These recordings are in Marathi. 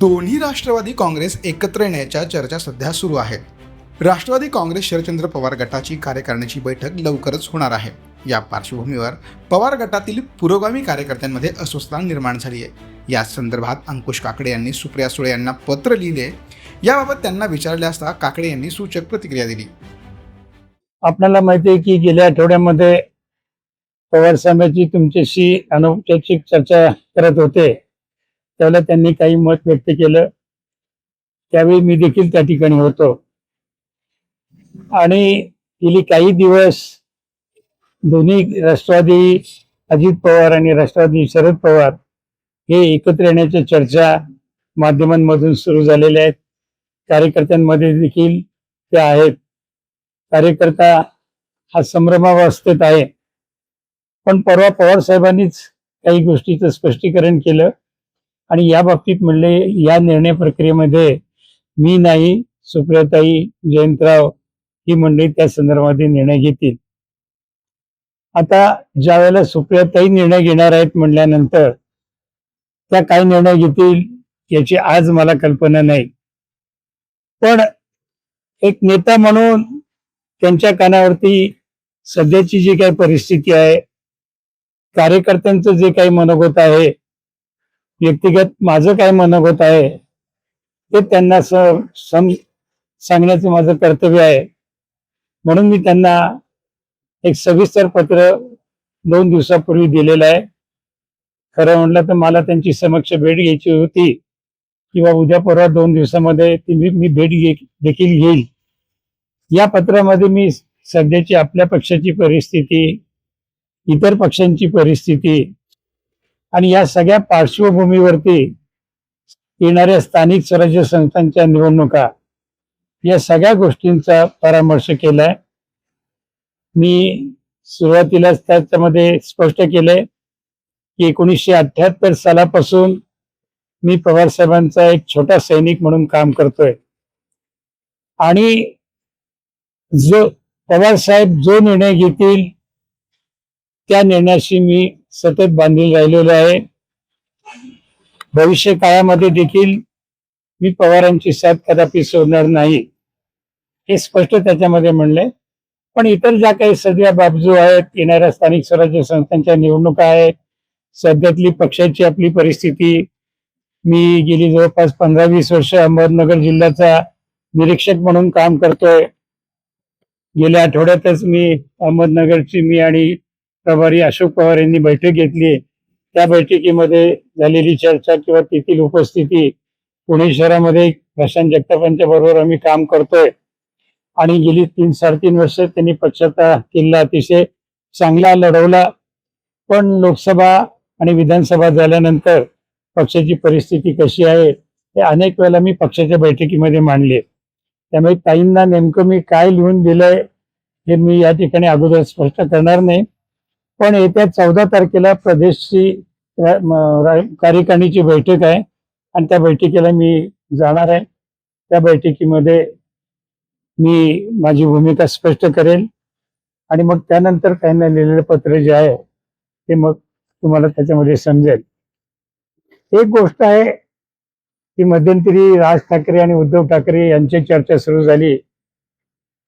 दोन्ही राष्ट्रवादी काँग्रेस एकत्र येण्याच्या चर्चा सध्या सुरू आहेत. राष्ट्रवादी काँग्रेस शरदचंद्र पवार गटाची कार्यकारिणीची बैठक लवकरच होणार आहे. या पार्श्वभूमीवर पवार गटातील पुरोगामी कार्यकर्त्यांमध्ये अस्वस्थता निर्माण झाली आहे. या संदर्भात अंकुश काकडे यांनी सुप्रिया सुळे यांना पत्र लिहिले. याबाबत त्यांना विचारले असता काकडे यांनी सूचक प्रतिक्रिया दिली. आपल्याला माहिती आहे की गेल्या आठवड्यामध्ये पवार साहेबांची तुमच्याशी अनौपचारिक चर्चा करत होते. त्यावेळेला त्यांनी काही मत व्यक्त केलं. त्यावेळी मी देखील त्या ठिकाणी होतो. आणि गेली काही दिवस दोन्ही राष्ट्रवादी अजित पवार आणि राष्ट्रवादी शरद पवार हे एकत्र येण्याच्या चर्चा माध्यमांमधून सुरू झालेल्या आहेत. कार्यकर्त्यांमध्ये देखील त्या आहेत. कार्यकर्ता हा संभ्रमावस्थेत आहे. पण परवा पवार साहेबांनीच काही गोष्टीचं स्पष्टीकरण केलं. आणि या बाबतीत म्हणले या निर्णय प्रक्रियेमध्ये मी नाही सुप्रियाताई जयंतराव ही मंडळी त्या संदर्भामध्ये निर्णय घेतील. आता ज्या वेळेला सुप्रियाताई निर्णय घेणार आहेत म्हणल्यानंतर त्या काय निर्णय घेतील याची आज मला कल्पना नाही. पण एक नेता म्हणून त्यांच्या कानावरती सध्याची जी काही परिस्थिती आहे कार्यकर्त्यांचं जे काही मनोगत आहे व्यक्तिगत माझं काय मनोगत आहे ते त्यांना सम सांगण्याचं माझं कर्तव्य आहे. म्हणून मी त्यांना एक सविस्तर पत्र दोन दिवसापूर्वी दिलेलं आहे. खरं म्हटलं तर मला त्यांची समक्ष भेट घ्यायची होती किंवा उद्या परवा दोन दिवसामध्ये ती मी मी भेट घे देखील घेईल. या पत्रामध्ये मी सध्याची आपल्या पक्षाची परिस्थिती इतर पक्षांची परिस्थिती आणि या सगळ्या पार्श्वभूमीवरती येणाऱ्या स्थानिक स्वराज्य संस्थांच्या निवडणुका या सगळ्या गोष्टींचा परामर्श केलाय. मी सुरुवातीलाच त्याच्यामध्ये स्पष्ट केलंय की एकोणीसशे अठ्याहत्तर सालापासून मी पवार साहेबांचा एक छोटा सैनिक म्हणून काम करतोय. आणि जो पवार साहेब जो निर्णय घेतील त्या निर्णयाशी मी सतत बांधील राहिलेलो आहे. भविष्य काळामध्ये देखील मी पवारांची साथ कदापि सोडणार नाही हे स्पष्ट त्याच्यामध्ये म्हणलंय. पण इतर ज्या काही सध्या बाबजू आहेत येणाऱ्या स्थानिक स्वराज्य संस्थांच्या निवडणुका आहेत सध्यातली पक्षाची आपली परिस्थिती मी गेली जवळपास पंधरा वीस वर्ष अहमदनगर जिल्ह्याचा निरीक्षक म्हणून काम करतोय. गेल्या आठवड्यातच मी अहमदनगरची मी आणि प्रभारी अशोक पवार यांनी बैठक घेतली त्या बैठकीमध्ये झालेली चर्चा किंवा तेथील उपस्थिती पुणे शहरामध्ये प्रशांत जगतापांच्या बरोबर आम्ही काम करतोय. आणि गेली तीन साडेतीन वर्ष त्यांनी पक्षाचा किल्ला अतिशय चांगला लढवला. पण लोकसभा आणि विधानसभा झाल्यानंतर पक्षाची परिस्थिती कशी आहे हे अनेक वेळेला मी पक्षाच्या बैठकीमध्ये मांडले. त्यामुळे ताईंना नेमकं मी काय लिहून दिलंय हे मी या ठिकाणी अगोदर स्पष्ट करणार नाही. पण येत्या चौदा तारखेला प्रदेशची कार्यकारिणीची बैठक आहे. आणि त्या बैठकीला मी जाणार आहे. त्या बैठकीमध्ये मी माझी भूमिका स्पष्ट करेल. आणि मग त्यानंतर त्यांना लिहिलेलं पत्र जे आहे ते मग तुम्हाला त्याच्यामध्ये समजेल. एक गोष्ट आहे की मध्यंतरी राज ठाकरे आणि उद्धव ठाकरे यांची चर्चा सुरू झाली.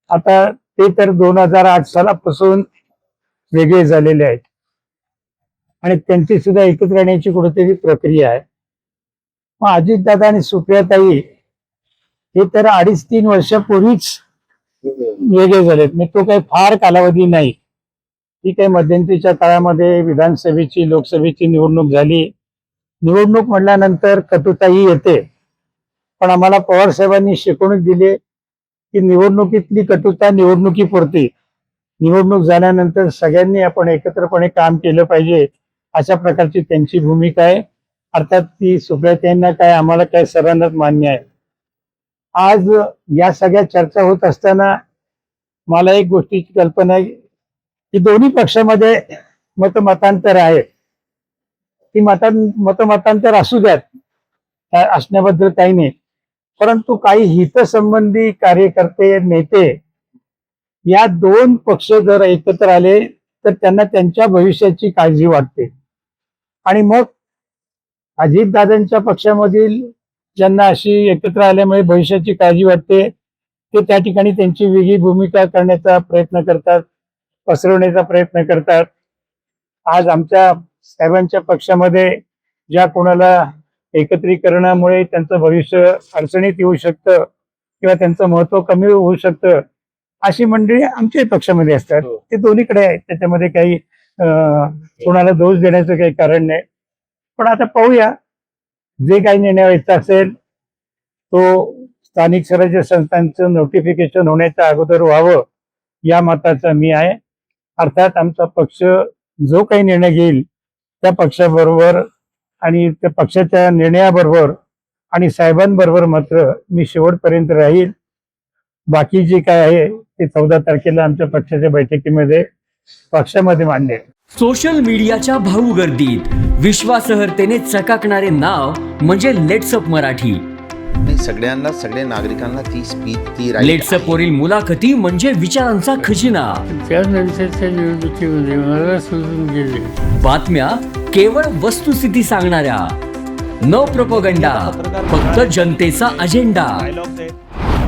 आता ते तर दोन हजार आठ सालापासून वेगळे झालेले आहेत. आणि त्यांची सुद्धा एकत्र येण्याची कुठेतरी प्रक्रिया आहे. मग अजितदादा आणि सुप्रियाताई हे तर अडीच तीन वर्षापूर्वीच वेगळे झालेत. मी तो काही फार कालावधी नाही. ही काही मध्यंतरीच्या काळामध्ये विधानसभेची लोकसभेची निवडणूक झाली. निवडणूक म्हटल्यानंतर कटुताही येते. पण आम्हाला पवार साहेबांनी शिकवणूक दिली की निवडणुकीतली कटुता निवडणुकीपुरती. निवडणूक झाल्यानंतर सगळ्यांनी आपण एकत्रपणे काम केलं पाहिजे अशा प्रकारची त्यांची भूमिका आहे. अर्थात ती सुप्रियांना काय आम्हाला काय सर्वांनाच मान्य आहे. आज या सगळ्या चर्चा होत असताना मला एक गोष्टीची कल्पना आहे की दोन्ही पक्षामध्ये मतमतांतर आहे. ती मतां मतमतांतर असू द्यात असण्याबद्दल काही नाही. परंतु काही हितसंबंधी कार्यकर्ते नेते या दोन पक्ष जर एकत्र आले तर त्यांना त्यांच्या भविष्याची काळजी वाटते. आणि मग अजितदादांच्या पक्षामधील ज्यांना अशी एकत्र आल्यामुळे भविष्याची काळजी वाटते ते त्या ठिकाणी त्यांची वेगळी भूमिका करण्याचा प्रयत्न करतात पसरवण्याचा प्रयत्न करतात. आज आमच्या साहेबांच्या पक्षामध्ये ज्या कोणाला एकत्रीकरणामुळे त्यांचं भविष्य अडचणीत येऊ शकतं किंवा त्यांचं महत्त्व कमी होऊ शकतं अशी मंडळी आमच्याही पक्षामध्ये असतात. हो. ते दोन्हीकडे आहेत. त्याच्यामध्ये काही कोणाला दोष देण्याचं काही कारण नाही. पण आता पाहूया जे काही निर्णय व्हायचा असेल तो स्थानिक स्वराज्य संस्थांचं नोटिफिकेशन होण्याच्या अगोदर व्हावं या मताचा मी आहे. अर्थात आमचा पक्ष जो काही निर्णय घेईल त्या पक्षाबरोबर आणि त्या पक्षाच्या निर्णयाबरोबर आणि साहेबांबरोबर मात्र मी शेवटपर्यंत राहील. बाकी जे काय आहे ते चौदा तारखेला आमच्या पक्षाच्या बैठकीमध्ये पक्षामध्ये मांडणे सोशल मीडियाच्या भाऊ गर्दीत विश्वासार्हतेने चकाकणारे नाव म्हणजे लेट्सअप मराठी. नाही सगळ्यांना सगळ्या नागरिकांना ती स्पीच ती right लेट्सअप आहे. वरील मुलाखती म्हणजे विचारांचा खजिना. त्यानंतरच्या निवडणुकीमध्ये मला सोडून गेले. बातम्या केवळ वस्तुस्थिती सांगणाऱ्या. न प्रपोगंडा फक्त जनतेचा अजेंडा